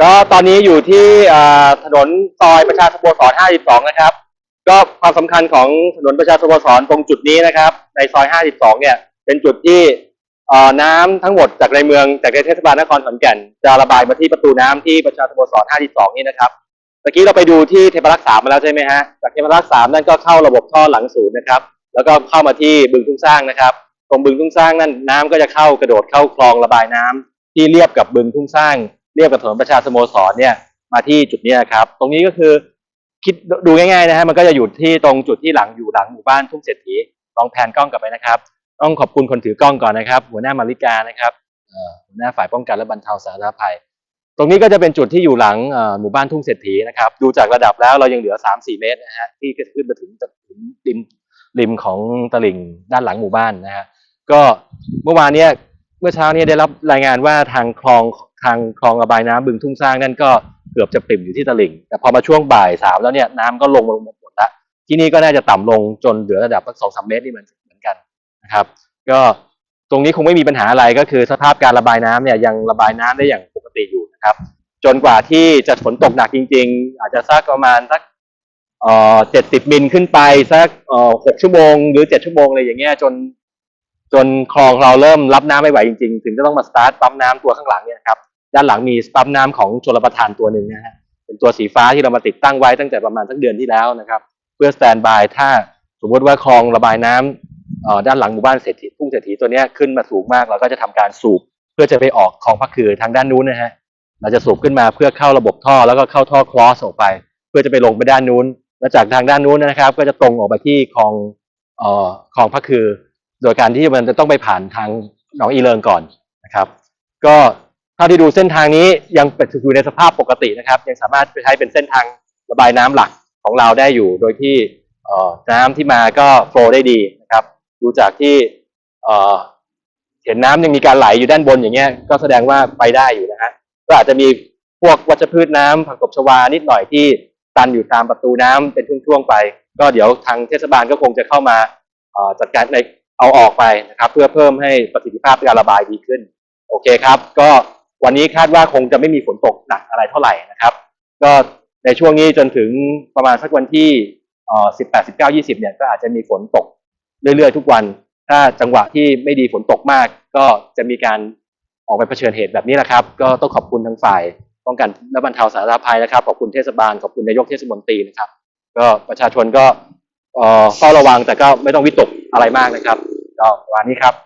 ก็ตอนนี้อยู่ที่ถนนซอยประชาสโมสร 52 นะครับ ก็ความสำคัญของถนนประชาสโมสรตรงจุดนี้นะครับ ในซอย 52 เนี่ย เป็นจุดที่น้ำทั้งหมดจากในเมืองจากในเทศบาลนครขอนแก่น จะระบายมาที่ประตูน้ำที่ประชาสโมสร 52 นี่นะครับเมื่อกี้เราไปดูที่เทพรักษ์3มาแล้วใช่ไหมฮะ จากเทพรักษ์3นั่นก็เข้าระบบท่อหลังศูนย์นะครับ แล้วก็เข้ามาที่บึงทุ่งสร้างนะครับ ตรงบึงทุ่งสร้างนั่นน้ำก็จะเข้ากระโดดเข้าคลองระบายน้ำที่เรียบกับบึงทุ่งสร้าง เรียบกับถนนประชาสโมสรเนี่ยมาที่จุดนี้นะครับ ตรงนี้ก็คือคิดดูง่ายๆนะฮะมันก็จะอยู่ที่ตรงจุดที่หลังอยู่หลังหมู่บ้านทุ่งเศรษฐีลองแพนกล้องกลับไปนะครับ ต้องขอบคุณคนถือกล้องก่อนนะครับ หัวหน้ามาริกานะครับหัวหน้าฝ่ายป้องกันและบรรเทาสาธารณภัย ตรงนี้ก็จะเป็นจุดที่อยู่หลังหมู่บ้านทุ่งเศรษฐีนะครับ ดูจากระดับแล้วเรายังเหลือ 3-4 เมตรนะฮะที่ขึ้นมาถึงถึงริมริมของตลิ่งด้านหลังหมู่บ้านนะฮะก็เมื่อวานเนี้ยเมื่อเช้าเนี้ได้รับรายงานว่าทางคลอง ทางคลองระบายน้ำบึงทุ่งสร้างนั่นก็เกือบจะปิ่มอยู่ที่ตลิ่ง แต่พอมาช่วงบ่ายสามแล้วเนี่ยน้ำก็ลงมาลงหมดละที่นี่ก็น่าจะต่ำลงจนเหลือระดับสักสองสามเมตรนี่เหมือนเหมือนกันนะครับ ก็ตรงนี้คงไม่มีปัญหาอะไรก็คือสภาพการระบายน้ำเนี่ยยังระบายน้ำได้อย่างปกติอยู่นะครับ จนกว่าที่จะฝนตกหนักจริง ๆ อาจจะสักประมาณสักเอ่อเจ็ดสิบมิลขึ้นไปสักเอ่อหกชั่วโมง หรือเจ็ดชั่วโมงอะไรอย่างเงี้ยจน จนคลองเราเริ่มรับน้ำไม่ไหวจริงๆ ถึงจะต้องมาสตาร์ทปั๊มน้ำตัวข้างหลังเนี่ยครับด้านหลังมีปั๊มน้ำของชลประทานตัวหนึ่งนะฮะเป็นตัวสีฟ้าที่เรามาติดตั้งไว้ตั้งแต่ประมาณสักเดือนที่แล้วนะครับ เพื่อสแตนบายถ้าสมมติว่าคลองระบายน้ำเอ่อด้านหลังหมู่บ้านเศรษฐีทุ่งเศรษฐีตัวนี้ขึ้นมาสูงมากเราก็จะทำการสูบเพื่อจะไปออกคลองพักคือทางด้านนู้นนะฮะเราจะสูบขึ้นมาเพื่อเข้าระบบท่อแล้วก็เข้าท่อคลอสออกไป เพื่อจะไปลงไปด้านนู้น แล้วจากทางด้านนู้นนะครับ ก็จะตรงออกไปที่คลองออคลองพระคือ โดยการที่มันจะต้องไปผ่านทางหนองอีเลิงก่อนนะครับ ก็เท่าที่ดูเส้นทางนี้ยังเป็นอยู่ในสภาพปกตินะครับ ยังสามารถไปใช้เป็นเส้นทางระบายน้ำหลักของเราได้อยู่ โดยที่น้ำที่มาก็โฟล์ได้ดีนะครับ ดูจากที่เห็นน้ำยังมีการไหลอยู่ด้านบนอย่างเงี้ยก็แสดงว่าไปได้อยู่นะฮะก็อาจจะมีพวกวัชพืชน้ำผักตบชวานิดหน่อยที่ตันอยู่ตามประตูน้ำเป็นช่วงๆไป ก็เดี๋ยวทางเทศบาลก็คงจะเข้ามาจัดการใน เอาออกไปนะครับ เพื่อเพิ่มให้ประสิทธิภาพการระบายดีขึ้น โอเคครับ ก็วันนี้คาดว่าคงจะไม่มีฝนตกหนักอะไรเท่าไหร่นะครับ ก็ในช่วงนี้จนถึงประมาณสักวันที่เอ่อ18 19 20เนี่ยก็อาจจะมีฝนตกเรื่อยๆทุกวัน ถ้าจังหวะที่ไม่ดีฝนตกมาก ก็จะมีการออกไปเผชิญเหตุแบบนี้นะครับ ก็ต้องขอบคุณทางฝ่ายป้องกันและบรรเทาสาธารณภัยนะครับ ขอบคุณเทศบาล ขอบคุณนายกเทศมนตรีนะครับ ก็ประชาชนก็ เฝ้าระวังแต่ก็ไม่ต้องวิตกอะไรมากนะครับก็ประมาณนี้ครับ